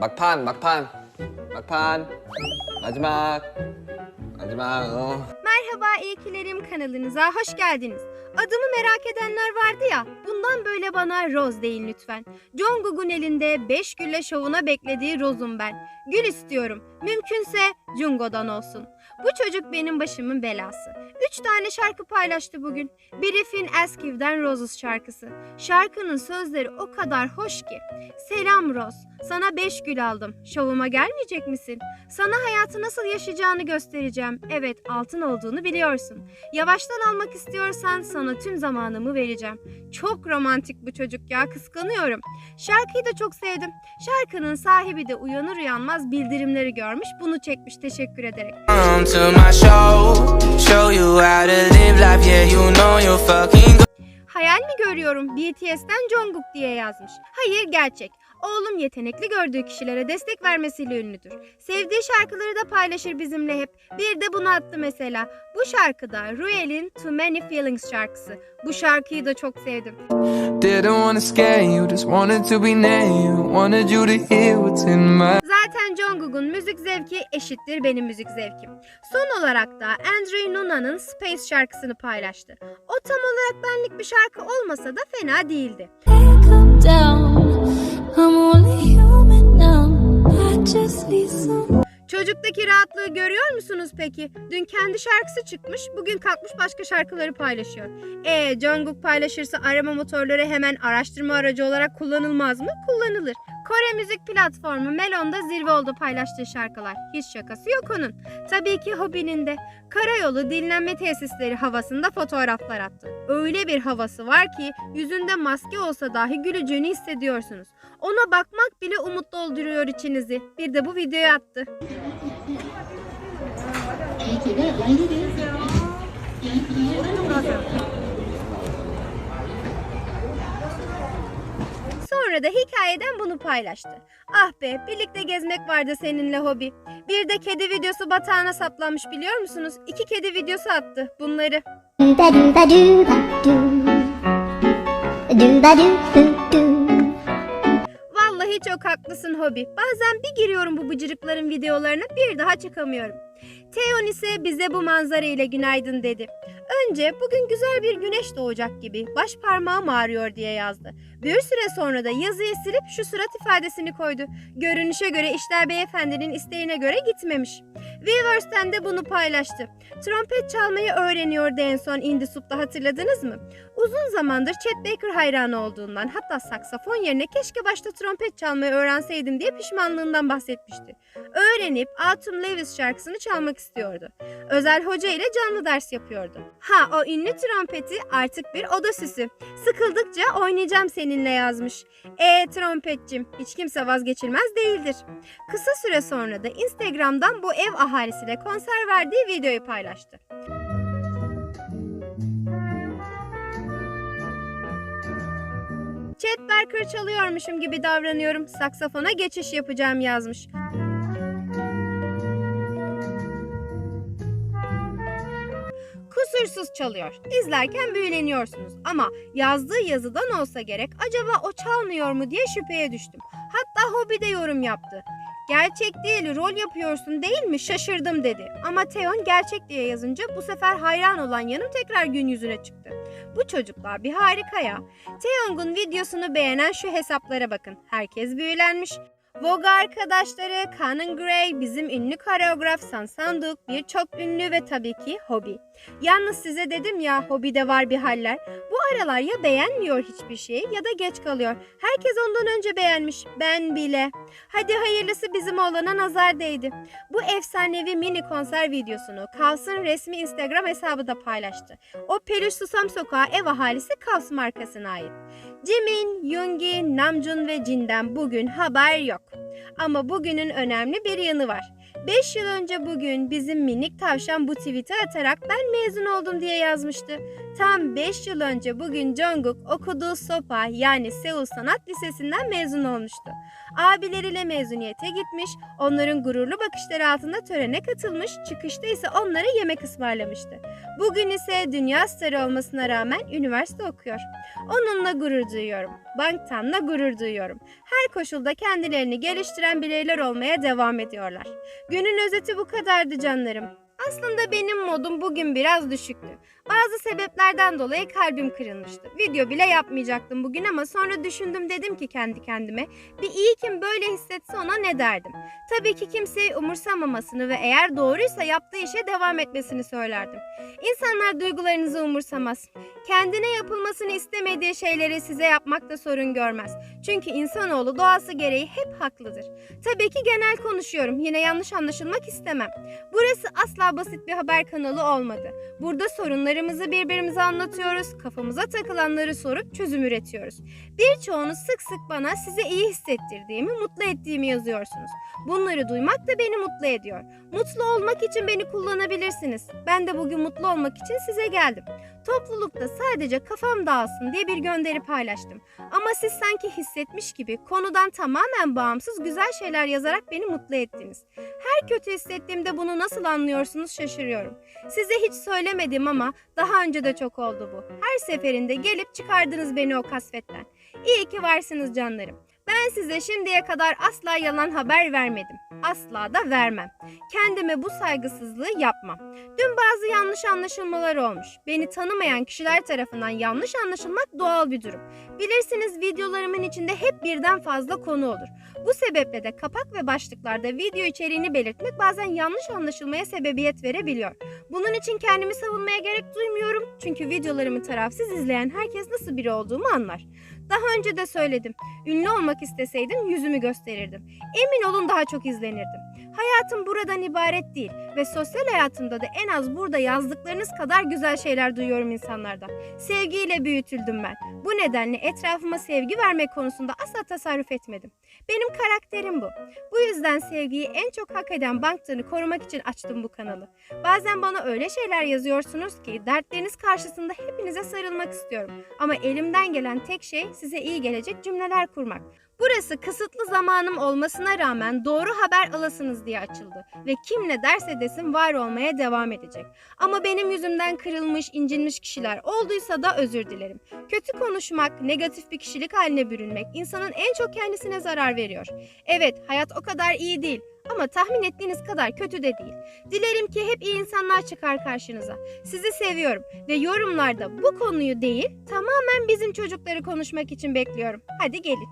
막판 막판 막판 마지막 마지막 어. Merhaba İyikilerim kanalınıza hoş geldiniz. Adımı merak edenler vardı ya, bundan böyle bana Rose deyin lütfen. Jungkook'un elinde 5 gülle şovuna beklediği Rose'um ben. Gül istiyorum. Mümkünse Jungkook'dan olsun. Bu çocuk benim başımın belası. 3 tane şarkı paylaştı bugün. Biri Finn Eskiv'den Roses şarkısı. Şarkının sözleri o kadar hoş ki. Selam Rose, sana 5 gül aldım. Şovuma gelmeyecek misin? Sana hayatı nasıl yaşayacağını göstereceğim. Evet, altın olduğunu biliyorsun. Yavaştan almak istiyorsan sana tüm zamanımı vereceğim. Çok romantik bu çocuk ya, kıskanıyorum. Şarkıyı da çok sevdim. Şarkının sahibi de uyanır uyanmaz bildirimleri görmüş, bunu çekmiş teşekkür ederek. Come to my show, show you how to live life. Yeah, you know you're fucking Hayal mi görüyorum? BTS'ten Jungkook diye yazmış. Hayır gerçek. Oğlum yetenekli gördüğü kişilere destek vermesiyle ünlüdür. Sevdiği şarkıları da paylaşır bizimle hep. Bir de bunu attı mesela. Bu şarkıda Ruel'in Too Many Feelings şarkısı. Bu şarkıyı da çok sevdim. Zaten Jungkook'un müzik zevki eşittir benim müzik zevkim. Son olarak da Andrew Nuna'nın Space şarkısını paylaştı. O tam olarak benlik bir şarkı olmasa da fena değildi. Çocuktaki rahatlığı görüyor musunuz peki? Dün kendi şarkısı çıkmış, bugün kalkmış başka şarkıları paylaşıyor. E Jungkook paylaşırsa arama motorları hemen araştırma aracı olarak kullanılmaz mı? Kullanılır. Kore müzik platformu Melon'da zirve oldu paylaştığı şarkılar. Hiç şakası yok onun. Tabii ki hobinin de. Karayolu dinlenme tesisleri havasında fotoğraflar attı. Öyle bir havası var ki yüzünde maske olsa dahi güleceğini hissediyorsunuz. Ona bakmak bile umut dolduruyor içinizi. Bir de bu videoyu attı. Sonra da hikayeden bunu paylaştı. Ah be birlikte gezmek vardı seninle hobi. Bir de kedi videosu batağına saplanmış biliyor musunuz? İki kedi videosu attı bunları. Vallahi çok haklısın hobi. Bazen bir giriyorum bu bıcırıkların videolarına bir daha çıkamıyorum. Teon ise bize bu manzara ile günaydın dedi. Önce bugün güzel bir güneş doğacak gibi baş parmağım ağrıyor diye yazdı. Bir süre sonra da yazıyı silip şu surat ifadesini koydu. Görünüşe göre işler beyefendinin isteğine göre gitmemiş. Weverse'den de bunu paylaştı. Trompet çalmayı öğreniyordu en son Indie Soup'ta hatırladınız mı? Uzun zamandır Chet Baker hayranı olduğundan hatta saksafon yerine keşke başta trompet çalmayı öğrenseydim diye pişmanlığından bahsetmişti. Öğrenip Autumn Leaves şarkısını çalmak istiyordu. Özel hoca ile canlı ders yapıyordu. Ha o ünlü trompeti artık bir oda süsü. Sıkıldıkça oynayacağım seninle yazmış. E trompetçim hiç kimse vazgeçilmez değildir. Kısa süre sonra da Instagram'dan bu ev ahalisiyle konser verdiği videoyu paylaştı. Chet Barker çalıyormuşum gibi davranıyorum. Saksafona geçiş yapacağım yazmış. Kusursuz çalıyor. İzlerken büyüleniyorsunuz. Ama yazdığı yazıdan olsa gerek acaba o çalmıyor mu diye şüpheye düştüm. Hatta hobi de yorum yaptı. Gerçek değil, rol yapıyorsun değil mi? Şaşırdım dedi. Ama Teon gerçek diye yazınca bu sefer hayran olan yanım tekrar gün yüzüne çıktı. Bu çocuklar bir harika ya. Taeyong'un videosunu beğenen şu hesaplara bakın. Herkes büyülenmiş. Vogue arkadaşları, Conan Gray, bizim ünlü koreograf San Sanduk, birçok ünlü ve tabii ki Hobi. Yalnız size dedim ya Hobi'de var bir haller. Bu aralar ya beğenmiyor hiçbir şeyi ya da geç kalıyor. Herkes ondan önce beğenmiş. Ben bile. Hadi hayırlısı bizim oğlana nazar değdi. Bu efsanevi mini konser videosunu Kavs'ın resmi Instagram hesabı da paylaştı. O peluş susam sokağı ev ahalisi Kavs markasına ait. Jimin, Yoongi, Namjoon ve Jin'den bugün haber yok. Ama bugünün önemli bir yanı var. 5 yıl önce bugün bizim minik tavşan bu tweet'i atarak ben mezun oldum diye yazmıştı. Tam 5 yıl önce bugün Jungkook okuduğu SOPA yani Seul Sanat Lisesi'nden mezun olmuştu. Abileriyle mezuniyete gitmiş, onların gururlu bakışları altında törene katılmış, çıkışta ise onlara yemek ısmarlamıştı. Bugün ise dünya starı olmasına rağmen üniversite okuyor. Onunla gurur duyuyorum. Bangtan'la gurur duyuyorum. Her koşulda kendilerini geliştiren bireyler olmaya devam ediyorlar. Günün özeti bu kadardı canlarım. Aslında benim modum bugün biraz düşüktü. Bazı sebeplerden dolayı kalbim kırılmıştı. Video bile yapmayacaktım bugün ama sonra düşündüm dedim ki kendi kendime bir iyi kim böyle hissetse ona ne derdim. Tabii ki kimseyi umursamamasını ve eğer doğruysa yaptığı işe devam etmesini söylerdim. İnsanlar duygularınızı umursamaz. Kendine yapılmasını istemediği şeyleri size yapmakta sorun görmez. Çünkü insanoğlu doğası gereği hep haklıdır. Tabii ki genel konuşuyorum. Yine yanlış anlaşılmak istemem. Burası asla basit bir haber kanalı olmadı. Burada sorunlarımızı birbirimize anlatıyoruz, kafamıza takılanları sorup çözüm üretiyoruz. Birçoğunuz sık sık bana size iyi hissettirdiğimi, mutlu ettiğimi yazıyorsunuz. Bunları duymak da beni mutlu ediyor. Mutlu olmak için beni kullanabilirsiniz. Ben de bugün mutlu olmak için size geldim. Toplulukta sadece kafam dağılsın diye bir gönderi paylaştım. Ama siz sanki hissetmiş gibi konudan tamamen bağımsız güzel şeyler yazarak beni mutlu ettiniz. Her kötü hissettiğimde bunu nasıl anlıyorsunuz şaşırıyorum. Size hiç söylemedim ama daha önce de çok oldu bu. Her seferinde gelip çıkardınız beni o kasvetten. İyi ki varsınız canlarım. Ben size şimdiye kadar asla yalan haber vermedim. Asla da vermem. Kendime bu saygısızlığı yapmam. Dün bazı yanlış anlaşılmalar olmuş. Beni tanımayan kişiler tarafından yanlış anlaşılmak doğal bir durum. Bilirsiniz videolarımın içinde hep birden fazla konu olur. Bu sebeple de kapak ve başlıklarda video içeriğini belirtmek bazen yanlış anlaşılmaya sebebiyet verebiliyor. Bunun için kendimi savunmaya gerek duymuyorum. Çünkü videolarımı tarafsız izleyen herkes nasıl biri olduğumu anlar. Daha önce de söyledim. Ünlü olmak isteseydim yüzümü gösterirdim. Emin olun daha çok izlenirdim. Hayatım buradan ibaret değil ve sosyal hayatımda da en az burada yazdıklarınız kadar güzel şeyler duyuyorum insanlardan. Sevgiyle büyütüldüm ben. Bu nedenle etrafıma sevgi vermek konusunda asla tasarruf etmedim. Benim karakterim bu. Bu yüzden sevgiyi en çok hak eden banktanı korumak için açtım bu kanalı. Bazen bana öyle şeyler yazıyorsunuz ki dertleriniz karşısında hepinize sarılmak istiyorum. Ama elimden gelen tek şey size iyi gelecek cümleler kurmak. Burası kısıtlı zamanım olmasına rağmen doğru haber alasınız diye açıldı ve kim ne derse desin var olmaya devam edecek. Ama benim yüzümden kırılmış, incinmiş kişiler olduysa da özür dilerim. Kötü konuşmak, negatif bir kişilik haline bürünmek insanın en çok kendisine zarar veriyor. Evet, hayat o kadar iyi değil ama tahmin ettiğiniz kadar kötü de değil. Dilerim ki hep iyi insanlar çıkar karşınıza. Sizi seviyorum ve yorumlarda bu konuyu değil tamamen bizim çocukları konuşmak için bekliyorum. Hadi gelin.